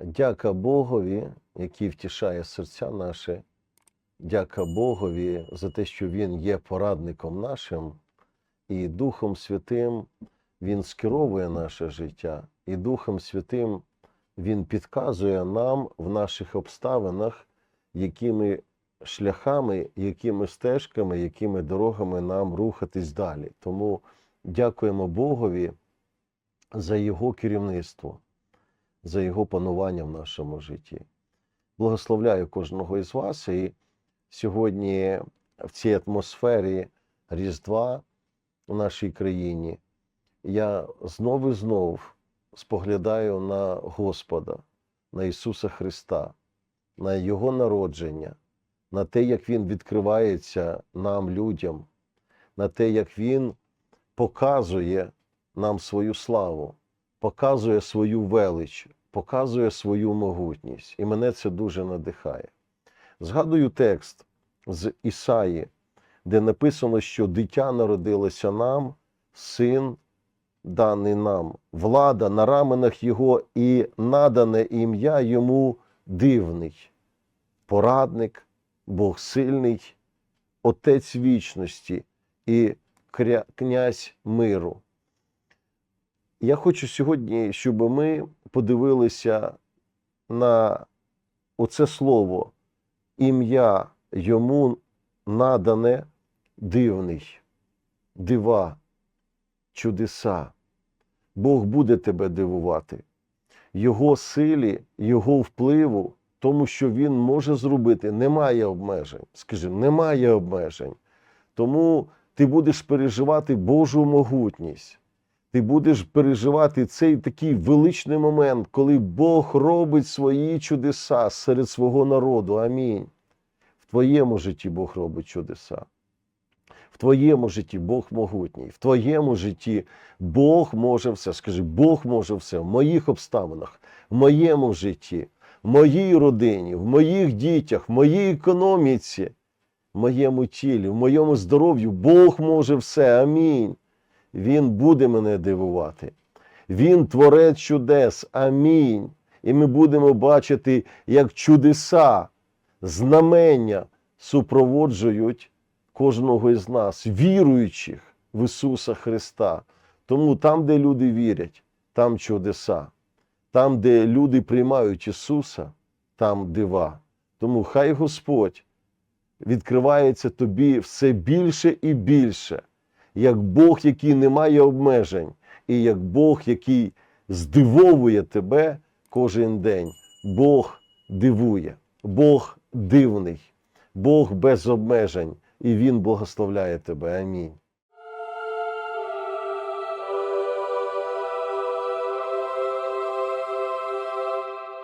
Дяка Богові, який втішає серця наші. Дяка Богові за те, що Він є порадником нашим, і Духом Святим Він скеровує наше життя, і Духом Святим Він підказує нам в наших обставинах, якими шляхами, якими стежками, якими дорогами нам рухатись далі. Тому дякуємо Богові за Його керівництво, за Його панування в нашому житті. Благословляю кожного із вас і сьогодні в цій атмосфері Різдва у нашій країні я знов і знов споглядаю на Господа, на Ісуса Христа, на Його народження, на те, як Він відкривається нам, людям, на те, як Він показує нам свою славу, показує свою велич, показує свою могутність. І мене це дуже надихає. Згадую текст з Ісаї, де написано, що дитя народилося нам, син даний нам, влада на раменах Його і надане ім'я йому дивний, порадник, Бог сильний, Отець вічності і князь миру. Я хочу сьогодні, щоб ми подивилися на оце слово, ім'я йому надане дивний, дива, чудеса. Бог буде тебе дивувати. Його силі, Його впливу, тому що Він може зробити, немає обмежень. Скажи, немає обмежень. Тому ти будеш переживати Божу могутність. Ти будеш переживати цей такий величний момент, коли Бог робить свої чудеса серед свого народу. Амінь. В твоєму житті Бог робить чудеса. В твоєму житті Бог могутній, в твоєму житті Бог може все. Скажи, Бог може все в моїх обставинах, в моєму житті, в моїй родині, в моїх дітях, в моїй економіці, в моєму тілі, в моєму здоров'ю. Бог може все. Амінь. Він буде мене дивувати. Він творець чудес. Амінь. І ми будемо бачити, як чудеса, знамення супроводжують кожного із нас, віруючих в Ісуса Христа. Тому там, де люди вірять, там чудеса. Там, де люди приймають Ісуса, там дива. Тому хай Господь відкривається тобі все більше і більше, як Бог, який не має обмежень, і як Бог, який здивовує тебе кожен день. Бог дивує, Бог дивний, Бог без обмежень, і Він благословляє тебе. Амінь.